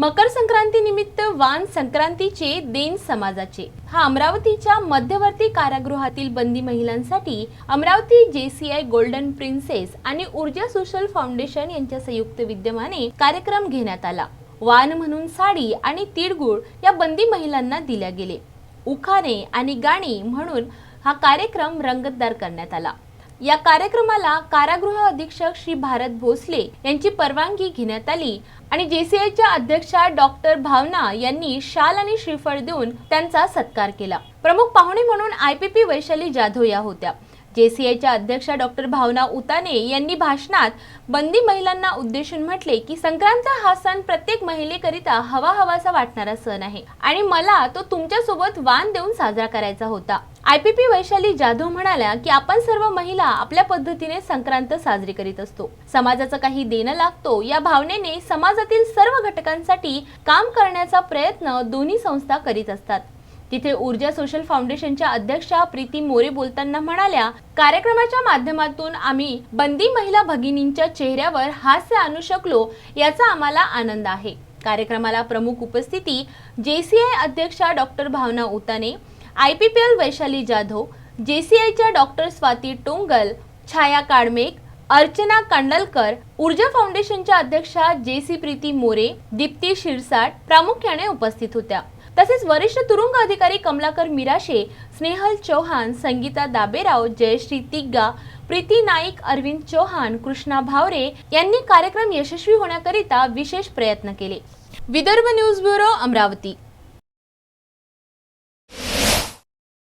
मकर संक्रांती निमित्त वान संक्रांतीचे देन समाजाचे. हा अमरावतीच्या मध्यवर्ती कारागृहातील बंदी महिलांसाठी अमरावती जेसीआय गोल्डन प्रिन्सेस आणि ऊर्जा सोशल फाउंडेशन यांच्या संयुक्त विद्यमाने कार्यक्रम घेण्यात आला. वान म्हणून साडी आणि तिळगुळ या बंदी महिलांना दिल्या गेले. उखाणे आणि गाणी म्हणून हा कार्यक्रम रंगतदार करण्यात आला. या कार्यक्रमाला कारागृह अधीक्षक श्री भारत भोसले यांची परवानगी घेण्यात आली आणि जेसीआयच्या अध्यक्षा डॉक्टर भावना यांनी शाल आणि श्रीफळ देऊन त्यांचा सत्कार केला. प्रमुख पाहुणे म्हणून आयपीपी वैशाली जाधव या होत्या. जेसीआयच्या अध्यक्षा डॉक्टर भावना उताने यांनी भाषणात बंदी महिलांना उद्देशून म्हटले की संक्रांत हा सण प्रत्येक महिलेकरिता हवा हवासा वाटणारा सण आहे. आणि मला तो तुमच्यासोबत वाण देऊन साजरा करायचा होता. आयपीपी वैशाली जाधव म्हणाल्या की आपण सर्व महिला आपल्या पद्धतीने संक्रांत साजरी करीत असतो. समाजाचं काही देणं लागतो या भावनेने समाजातील सर्व घटकांसाठी काम करण्याचा प्रयत्न दोन्ही संस्था करीत असतात. तिथे ऊर्जा सोशल फाउंडेशनच्या अध्यक्षा प्रीती मोरे बोलताना म्हणाल्या कार्यक्रमाच्या माध्यमातून आम्ही बंदी महिला भगिनींच्या चेहऱ्यावर हास्य आणू शकलो याचा आम्हाला आनंद आहे. कार्यक्रमाला प्रमुख उपस्थिती जेसीआय अध्यक्षा doctor Bhavana Utane I P P L Vaishali Jadhav जेसीआयच्या doctor Swati Tongal Chhaya Kadmek Archana Kandalkar Urja फाउंडेशनच्या अध्यक्षा जे सी प्रीती मोरे दीप्ती शिरसाट प्रामुख्याने उपस्थित होत्या. तसेच वरिष्ठ तुरुंग अधिकारी कमलाकर मिराशे स्नेहल चौहान संगीता दाबेराव जयश्री तिग्गा प्रीती नाईक अरविंद चौहान कृष्णा भावरे यांनी कार्यक्रम यशस्वी होण्याकरिता विशेष प्रयत्न केले. Vidarbha news bureau Amravati.